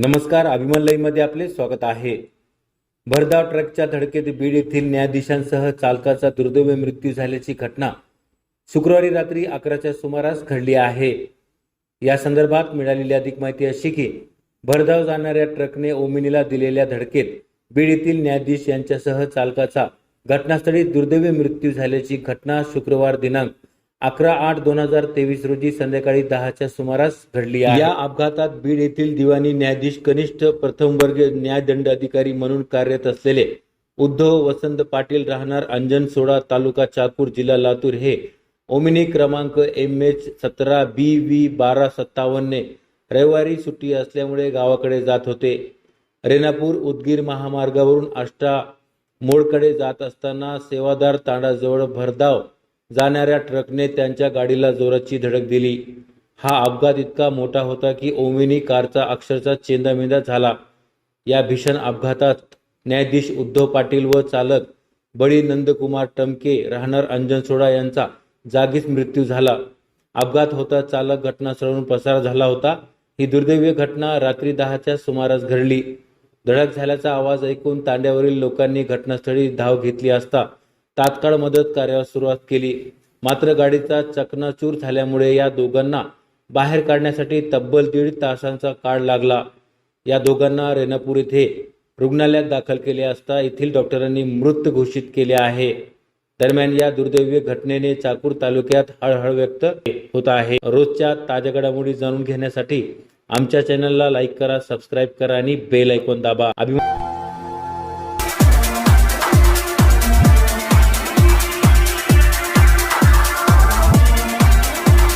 नमस्कार अभिमान लईमध्ये आपले स्वागत आहे. भरधाव ट्रकच्या धडकेत बीड येथील न्यायाधीशांसह चालकाचा दुर्दैवी मृत्यू झाल्याची घटना शुक्रवारी रात्री अकराच्या सुमारास घडली आहे. या संदर्भात मिळालेली अधिक माहिती अशी की भरधाव जाणाऱ्या ट्रकने ओमिनीला दिलेल्या धडकेत बीड येथील न्यायाधीश यांच्यासह चालकाचा घटनास्थळी दुर्दैवी मृत्यू झाल्याची घटना शुक्रवार दिनांक अकरा आठ दोन हजार तेवीस रोजी संध्याकाळी दहाच्या सुमारास घडली आहे. या अपघातात बीड येथील दिवाणी न्यायाधीश कनिष्ठ प्रथमवर्गीय न्यायदंड अधिकारी म्हणून कार्यरत असलेले उद्धव वसंत पाटील राहणार अंजन सोडा तालुका चाकूर जिल्हा लातूर हे ओमिनी क्रमांक एम एच सतरा बी व्ही बारा सत्तावन्नने रविवारी सुट्टी असल्यामुळे गावाकडे जात होते. रेणापूर उदगीर महामार्गावरून अष्टा मोडकडे जात असताना सेवादार तांडाजवळ भरधाव जाणाऱ्या ट्रकने त्यांच्या गाडीला जोराची धडक दिली. हा अपघात इतका मोठा होता की ओमिनी कारचा अक्षरशः चेंदामेंदा झाला. या भीषण अपघातात न्यायाधीश उद्धव पाटील व चालक बळी नंदकुमार टमके राहणार अंजनसोडा यांचा जागीच मृत्यू झाला. अपघात होता चालक घटनास्थळावरून पसार झाला होता. ही दुर्दैवी घटना रात्री दहाच्या सुमारास घडली. धडक झाल्याचा आवाज ऐकून तांड्यावरील लोकांनी घटनास्थळी धाव घेतली असता तात्काळ मदत कार्यास सुरुवात केली. मात्र गाडीचा चकनाचूर झाल्यामुळे या दोघांना बाहेर काढण्यासाठी तब्बल दीड तासांचा काळ लागला. या दोघांना रेणापूर येथे रुग्णालयात दाखल केले असता येथील डॉक्टरांनी मृत घोषित केले आहे. दरम्यान या दुर्दैवी घटनेने चाकूर तालुक्यात हळहळ व्यक्त होत आहे. रोजच्या ताज्या घडामोडी जाणून घेण्यासाठी आमच्या चॅनलला लाईक करा सबस्क्राईब करा आणि बेल ऐकून दाबा. अभिमान